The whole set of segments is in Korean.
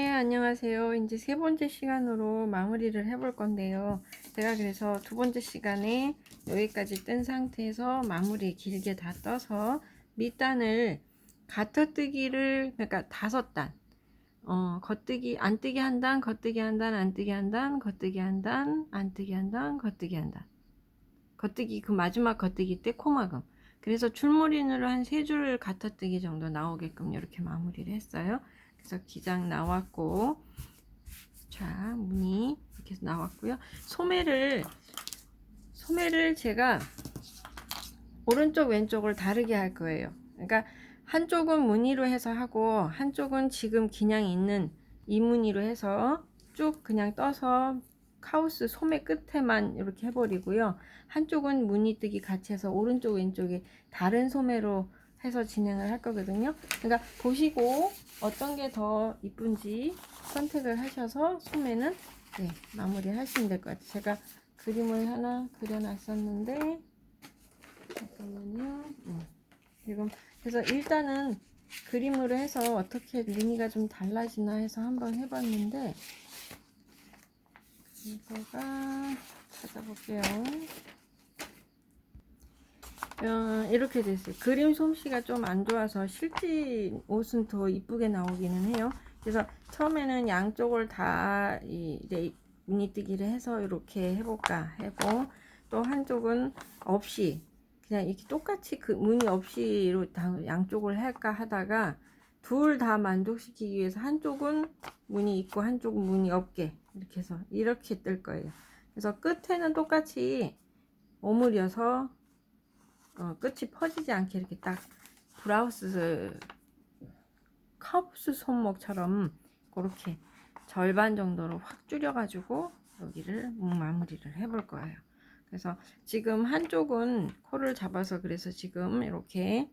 네, 안녕하세요. 이제 세 번째 시간으로 마무리를 해볼 건데요. 제가 그래서 두 번째 시간에 여기까지 뜬 상태에서 마무리 길게 다 떠서 밑단을 가터뜨기를 그러니까 다섯 단 어, 겉뜨기, 안뜨기 한 단, 겉뜨기 한 단, 안뜨기 한 단, 겉뜨기 한 단, 안뜨기 한 단, 겉뜨기 한 단. 겉뜨기 그 마지막 겉뜨기 때 코막음. 그래서 줄무늬으로 한 세줄 가터뜨기 정도 나오게끔 이렇게 마무리를 했어요. 그래서 기장 나왔고 자 무늬 이렇게 나왔고요 소매를 소매를 제가 오른쪽 왼쪽을 다르게 할 거예요 그러니까 한쪽은 무늬로 해서 하고 한쪽은 지금 그냥 있는 이 무늬로 해서 쭉 그냥 떠서 카우스 소매 끝에만 이렇게 해버리고요 한쪽은 무늬뜨기 같이 해서 오른쪽 왼쪽에 다른 소매로 해서 진행을 할 거거든요. 그러니까 보시고 어떤 게 더 이쁜지 선택을 하셔서 소매는 네, 마무리 하시면 될 것 같아요. 제가 그림을 하나 그려놨었는데 잠깐만요. 음, 지금 그래서 일단은 그림으로 해서 어떻게 무늬가 좀 달라지나 해서 한번 해봤는데 이거가 찾아볼게요. 어, 이렇게 됐어요. 그림 솜씨가 좀 안 좋아서 실제 옷은 더 이쁘게 나오기는 해요. 그래서 처음에는 양쪽을 다 이제 무늬뜨기를 해서 이렇게 해볼까 하고 또 한쪽은 없이 그냥 이렇게 똑같이 그 무늬 없이로 다 양쪽을 할까 하다가 둘 다 만족시키기 위해서 한쪽은 무늬 있고 한쪽은 무늬 없게 이렇게 해서 이렇게 뜰 거예요. 그래서 끝에는 똑같이 오므려서 어, 끝이 퍼지지 않게 이렇게 딱 브라우스 카우스 손목처럼 그렇게 절반 정도로 확 줄여 가지고 여기를 목 마무리를 해볼 거예요. 그래서 지금 한쪽은 코를 잡아서 그래서 지금 이렇게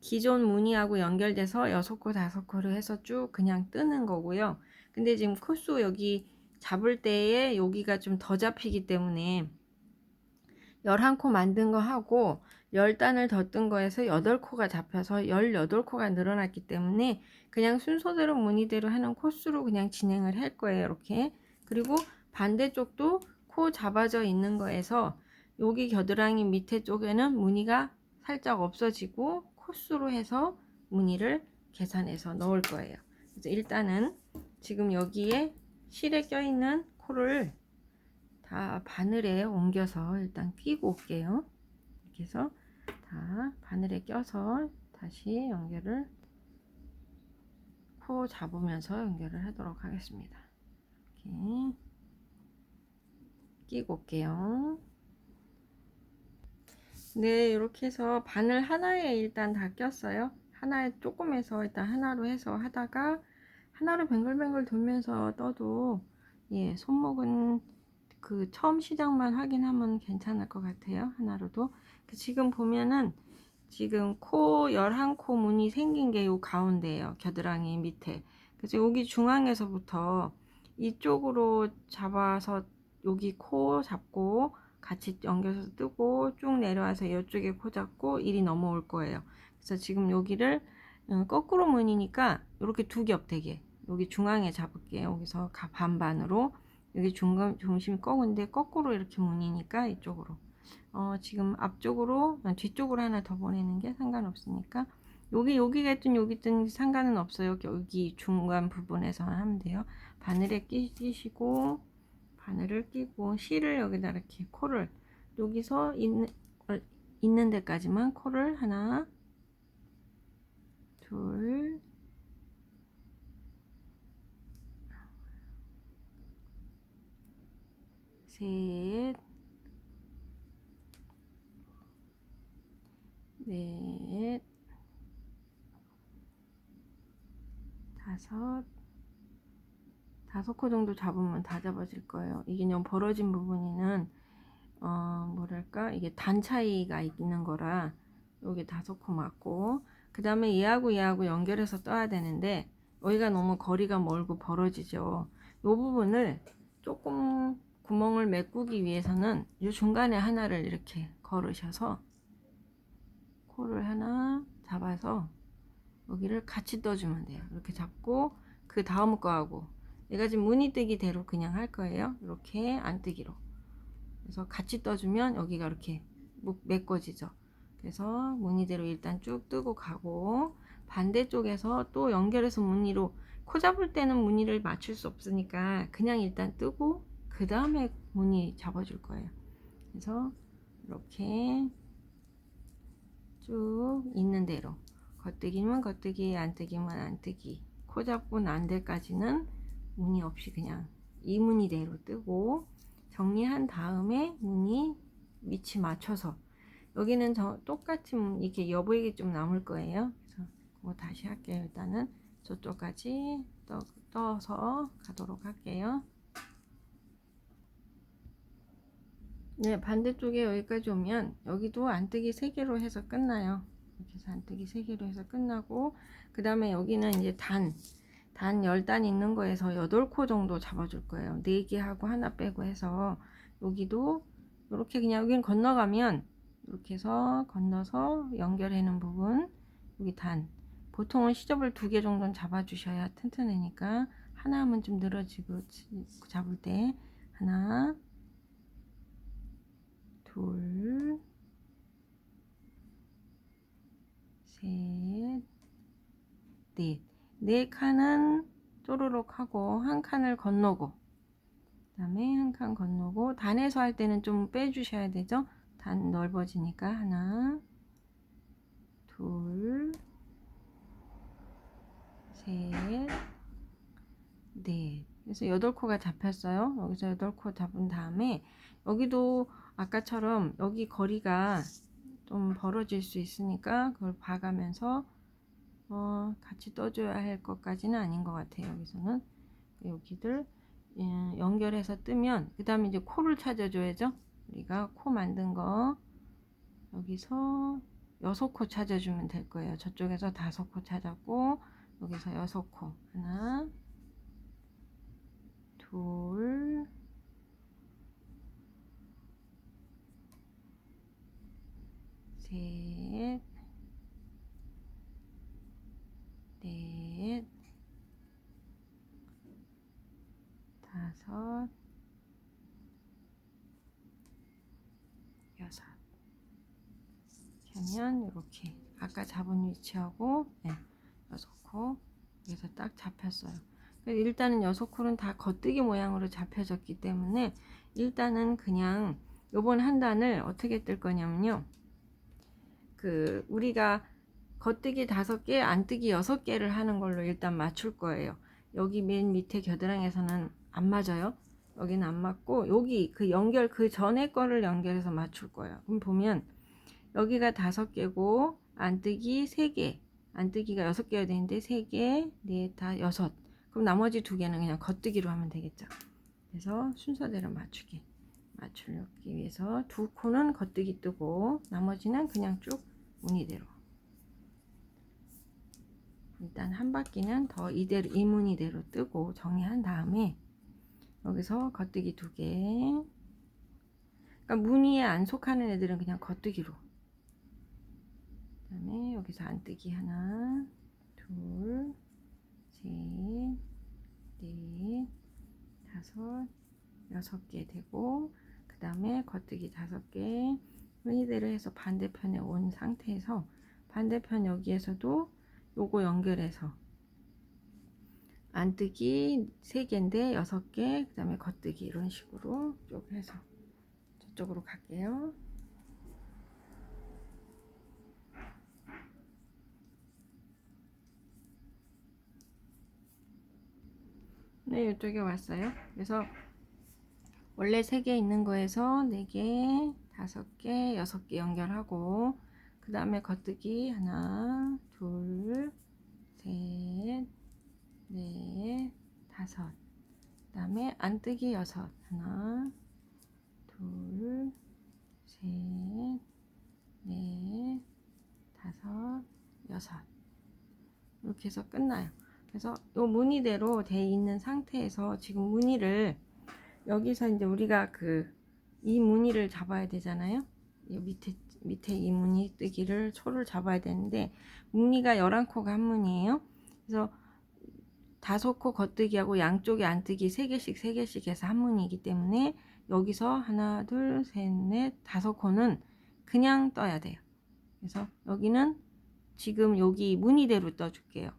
기존 무늬하고 연결돼서 여섯 코 다섯 코를 해서 쭉 그냥 뜨는 거고요. 근데 지금 코수 여기 잡을 때에 여기가 좀 더 잡히기 때문에 11코 만든 거 하고 10단을 더 뜬 거에서 8코가 잡혀서 18코가 늘어났기 때문에 그냥 순서대로 무늬대로 하는 코스로 그냥 진행을 할 거예요. 이렇게. 그리고 반대쪽도 코 잡아져 있는 거에서 여기 겨드랑이 밑에 쪽에는 무늬가 살짝 없어지고 코스로 해서 무늬를 계산해서 넣을 거예요. 그래서 일단은 지금 여기에 실에 껴있는 코를 다 바늘에 옮겨서 일단 끼고 올게요. 이렇게 해서 다 바늘에 껴서 다시 연결을 코 잡으면서 연결을 하도록 하겠습니다. 이렇게 끼고 올게요. 네, 이렇게 해서 바늘 하나에 일단 다 꼈어요. 하나에 조금 해서 일단 하나로 해서 하다가 하나로 뱅글뱅글 돌면서 떠도 예, 손목은 그 처음 시작만 확인하면 괜찮을 것 같아요. 하나로도. 그 지금 보면은 지금 코 11코 문이 생긴 게 요 가운데에요. 겨드랑이 밑에. 그래서 여기 중앙에서부터 이쪽으로 잡아서 여기 코 잡고 같이 연결해서 뜨고 쭉 내려와서 이쪽에 코 잡고 일이 넘어올 거예요. 그래서 지금 여기를 어, 거꾸로 문이니까 이렇게 두 겹 되게 여기 중앙에 잡을게요. 여기서 반반으로. 여기 중간 중심 꺼근데 거꾸로 이렇게 무늬니까 이쪽으로. 어, 지금 앞쪽으로 아, 뒤쪽으로 하나 더 보내는 게 상관없으니까. 여기 여기가 있든 여기 있든 상관은 없어요. 여기 중간 부분에서 하면 돼요. 바늘에 끼시고 바늘을 끼고 실을 여기다 이렇게 코를 여기서 있는 어, 있는 데까지만 코를 하나 둘 셋, 넷, 다섯, 다섯 코 정도 잡으면 다 잡아질 거예요. 이게 좀 벌어진 부분이는 어 뭐랄까 이게 단 차이가 있는 거라 여기 다섯 코 맞고 그 다음에 얘하고 얘하고 연결해서 떠야 되는데 여기가 너무 거리가 멀고 벌어지죠. 이 부분을 조금 구멍을 메꾸기 위해서는 이 중간에 하나를 이렇게 걸으셔서 코를 하나 잡아서 여기를 같이 떠주면 돼요. 이렇게 잡고 그 다음 거하고 얘가 지금 무늬 뜨기대로 그냥 할 거예요. 이렇게 안 뜨기로. 그래서 같이 떠주면 여기가 이렇게 목- 메꿔지죠. 그래서 무늬대로 일단 쭉 뜨고 가고 반대쪽에서 또 연결해서 무늬로 코 잡을 때는 무늬를 맞출 수 없으니까 그냥 일단 뜨고 그 다음에 무늬 잡아줄 거예요. 그래서 이렇게 쭉 있는 대로 겉뜨기면 겉뜨기 안뜨기면 안뜨기 코 잡고 난 데까지는 무늬 없이 그냥 이 무늬대로 뜨고 정리한 다음에 무늬 위치 맞춰서 여기는 저 똑같이 이렇게 여보에게 좀 남을 거예요. 그래서 그거 다시 할게요. 일단은 저쪽까지 떠, 떠서 가도록 할게요 네 반대쪽에 여기까지 오면 여기도 안뜨기 3개로 해서 끝나요 이렇게 해서 안뜨기 3개로 해서 끝나고 그 다음에 여기는 이제 단, 단 10단 있는 거에서 8코 정도 잡아줄 거예요. 4개 하고 하나 빼고 해서 여기도 이렇게 그냥 여긴 건너가면 이렇게 해서 건너서 연결해는 부분 여기 단 보통은 시접을 두 개 정도는 잡아 주셔야 튼튼하니까 하나 하면 좀 늘어지고 잡을 때 하나 둘 셋, 넷. 네 칸은 쪼르륵 하고 한 칸을 건너고 그다음에 한 칸 건너고 단에서 할 때는 좀 빼주셔야 되죠. 단 넓어지니까 하나, 둘, 셋, 넷. 그래서 여덟 코가 잡혔어요. 여기서 여덟 코 잡은 다음에 여기도 아까처럼 여기 거리가 좀 벌어질 수 있으니까 그걸 봐가면서 어, 같이 떠줘야 할 것까지는 아닌 것 같아요. 여기서는 여기들 예, 연결해서 뜨면 그 다음에 이제 코를 찾아줘야죠. 우리가 코 만든 거 여기서 여섯 코 찾아주면 될 거예요. 저쪽에서 다섯 코 찾았고 여기서 여섯 코 하나 둘 셋, 넷, 다섯, 여섯. 하면 이렇게 아까 잡은 위치하고 네, 여섯 코 여기서 딱 잡혔어요. 일단은 여섯 코는 다 겉뜨기 모양으로 잡혀졌기 때문에 일단은 그냥 요번 한 단을 어떻게 뜰 거냐면요. 그 우리가 겉뜨기 다섯 개, 안뜨기 여섯 개를 하는 걸로 일단 맞출 거예요. 여기 맨 밑에 겨드랑이에서는 안 맞아요. 여기는 안 맞고 여기 그 연결 그 전에 거를 연결해서 맞출 거예요. 그럼 보면 여기가 다섯 개고 안뜨기 세 개, 안뜨기가 여섯 개가 되는데 세 개, 네, 다 여섯. 그럼 나머지 두 개는 그냥 겉뜨기로 하면 되겠죠. 그래서 순서대로 맞추기. 맞추기 위해서 두 코는 겉뜨기 뜨고 나머지는 그냥 쭉 무늬대로. 일단 한 바퀴는 더 이대로 이 무늬대로 뜨고 정리한 다음에 여기서 겉뜨기 두개. 그러니까 무늬에 안 속하는 애들은 그냥 겉뜨기로. 그 다음에 여기서 안뜨기 하나 둘셋넷 다섯 여섯 개 되고 그 다음에 겉뜨기 다섯 개 무늬대로 해서 반대편에 온 상태에서 반대편 여기에서도 요거 연결해서 안뜨기 3개인데 6개 그 다음에 겉뜨기 이런 식으로 쭉 해서 저쪽으로 갈게요. 네 이쪽에 왔어요. 그래서 원래 3개 있는 거에서 4개, 5개, 6개 연결하고 그 다음에 겉뜨기 하나, 둘, 셋, 넷, 다섯. 그 다음에 안뜨기 여섯. 하나, 둘, 셋, 넷, 다섯, 여섯. 이렇게 해서 끝나요. 그래서 요 무늬대로 돼 있는 상태에서 지금 무늬를 여기서 이제 우리가 그 이 무늬를 잡아야 되잖아요. 이 밑에 밑에 이 무늬 뜨기를 초를 잡아야 되는데 무늬가 11코가 한 무늬예요. 그래서 다섯 코 겉뜨기하고 양쪽에 안뜨기 세 개씩 세 개씩 해서 한 무늬이기 때문에 여기서 하나 둘 셋 넷 다섯 코는 그냥 떠야 돼요. 그래서 여기는 지금 여기 무늬대로 떠줄게요.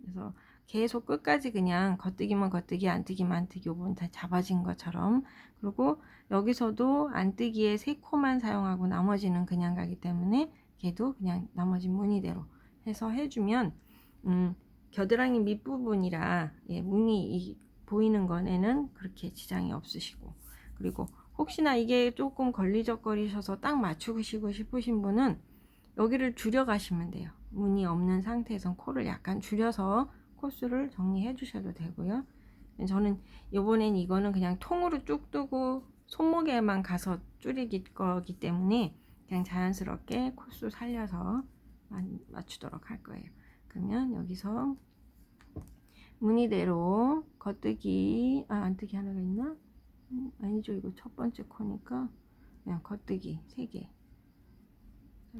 그래서 계속 끝까지 그냥 겉뜨기만 겉뜨기 안뜨기만 안뜨기 요 부분 다 잡아진 것처럼. 그리고 여기서도 안뜨기에 세 코만 사용하고 나머지는 그냥 가기 때문에 걔도 그냥 나머지 무늬대로 해서 해주면 음, 겨드랑이 밑부분이라 예, 무늬 이, 보이는 거에는 그렇게 지장이 없으시고. 그리고 혹시나 이게 조금 걸리적거리셔서 딱 맞추시고 싶으신 분은 여기를 줄여 가시면 돼요. 무늬 없는 상태에선 코를 약간 줄여서 코스를 정리해 주셔도 되고요. 저는 이번엔 이거는 그냥 통으로 쭉 뜨고 손목에만 가서 줄이기 거기 때문에 그냥 자연스럽게 코스 살려서 맞추도록 할 거예요. 그러면 여기서 무늬대로 겉뜨기 아 안뜨기 하나가 있나? 음, 아니죠. 이거 첫 번째 코니까 그냥 겉뜨기 3개.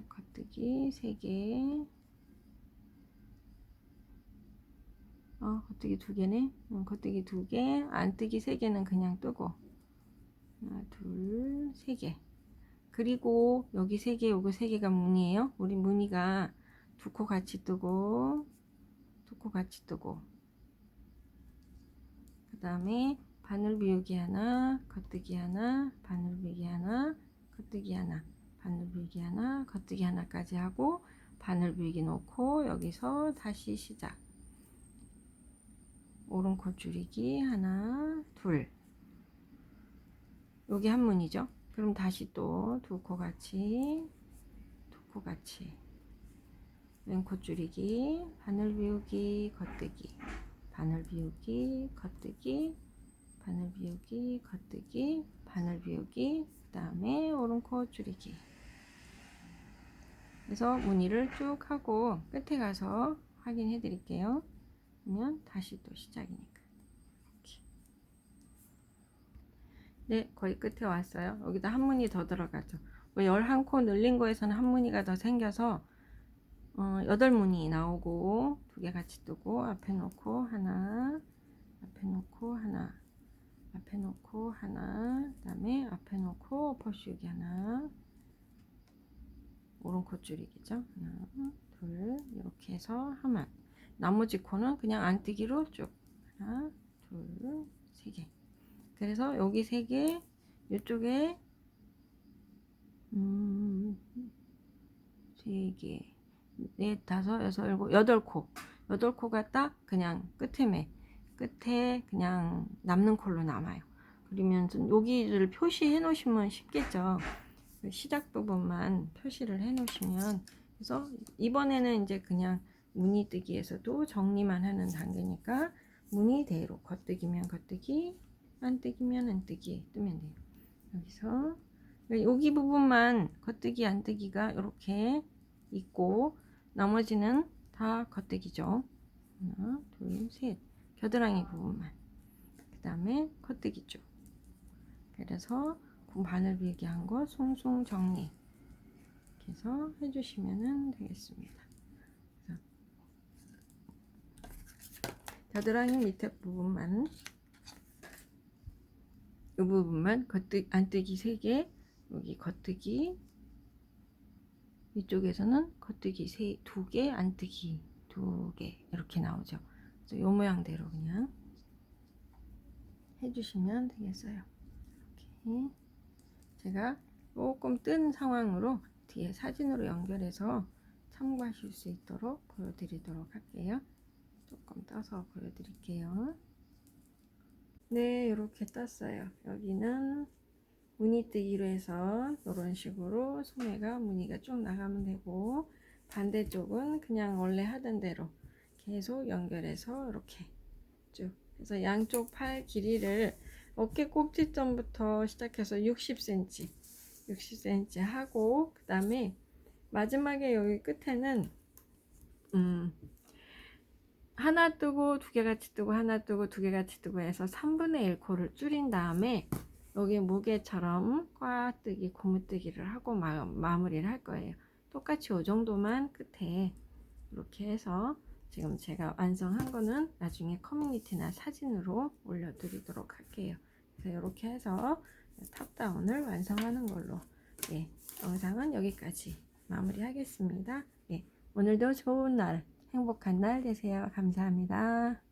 겉뜨기 3개 어, 겉뜨기 2개네. 음, 겉뜨기 2개 안뜨기 3개는 그냥 뜨고. 하나 둘 3개. 그리고 여기 3개 요거 3개가 무늬예요. 우리 무늬가 두 코 같이 뜨고 두 코 같이 뜨고. 그 다음에 바늘 비우기 하나 겉뜨기 하나 바늘 비우기 하나 겉뜨기 하나. 바늘 비우기 하나 겉뜨기 하나까지 하고 바늘 비우기 놓고 여기서 다시 시작 오른코 줄이기 하나 둘. 여기 한 문이죠? 그럼 다시 또 두 코 같이 두 코 같이. 왼코 줄이기 바늘 비우기 겉뜨기. 바늘 비우기 겉뜨기 바늘 비우기 겉뜨기 바늘 비우기 그 다음에 오른코 줄이기. 그래서 무늬를 쭉 하고 끝에 가서 확인해 드릴게요 면 다시 또 시작이니까. 이렇게. 네 거의 끝에 왔어요. 여기다 한 무늬 더 들어가죠. 뭐 11코 늘린 거에서는 한 무늬가 더 생겨서 어, 8무늬 나오고 두 개 같이 뜨고 앞에 놓고 하나 앞에 놓고 하나 앞에 놓고 하나 그 다음에 앞에 놓고 퍼쉬기 하나. 오른코 줄이기죠. 하나 둘 이렇게 해서 하만 나머지 코는 그냥 안뜨기로 쭉 하나 둘 세 개 그래서 여기 세 개 이쪽에 음, 세 개, 넷, 다섯, 여섯, 일곱, 여덟 코. 여덟 코가 딱 그냥 끝에 매, 끝에 그냥 남는 콜로 남아요. 그러면 여기를 표시해 놓으시면 쉽겠죠. 그 시작 부분만 표시를 해 놓으시면 그래서 이번에는 이제 그냥 무늬 뜨기에서도 정리만 하는 단계니까 무늬대로 겉뜨기면 겉뜨기, 안 뜨기면 안 뜨기 뜨면 돼요. 여기서 여기 부분만 겉뜨기 안 뜨기가 이렇게 있고 나머지는 다 겉뜨기죠. 하나, 둘, 셋. 겨드랑이 부분만. 그 다음에 겉뜨기 쪽. 그래서 바늘 비기 한 거 송송 정리. 이렇게 해서 해주시면 되겠습니다. 겨드랑이 밑에 부분만 이 부분만 겉뜨 안뜨기 3개 여기 겉뜨기 이쪽에서는 겉뜨기 세, 두 개, 안뜨기 두개 이렇게 나오죠. 그래서 요 모양대로 그냥 해주시면 되겠어요. 이렇게 제가 조금 뜬 상황으로 뒤에 사진으로 연결해서 참고하실 수 있도록 보여드리도록 할게요. 조금 떠서 보여드릴게요. 네, 이렇게 떴어요. 여기는 무늬 뜨기로 해서 이런 식으로 소매가 무늬가 쭉 나가면 되고 반대쪽은 그냥 원래 하던 대로 계속 연결해서 이렇게 쭉 해서 양쪽 팔 길이를 어깨 꼭지점부터 시작해서 60cm 60cm 하고 그 다음에 마지막에 여기 끝에는 음 하나 뜨고 두 개 같이 뜨고 하나 뜨고 두 개 같이 뜨고 해서 3분의 1 코를 줄인 다음에 여기 무게처럼 꽈뜨기 고무뜨기를 하고 마, 마무리를 할 거예요 똑같이 이 정도만 끝에 이렇게 해서 지금 제가 완성한 거는 나중에 커뮤니티나 사진으로 올려드리도록 할게요. 그래서 이렇게 해서 탑다운을 완성하는 걸로 예, 영상은 여기까지 마무리하겠습니다. 예, 오늘도 좋은 날, 행복한 날 되세요. 감사합니다.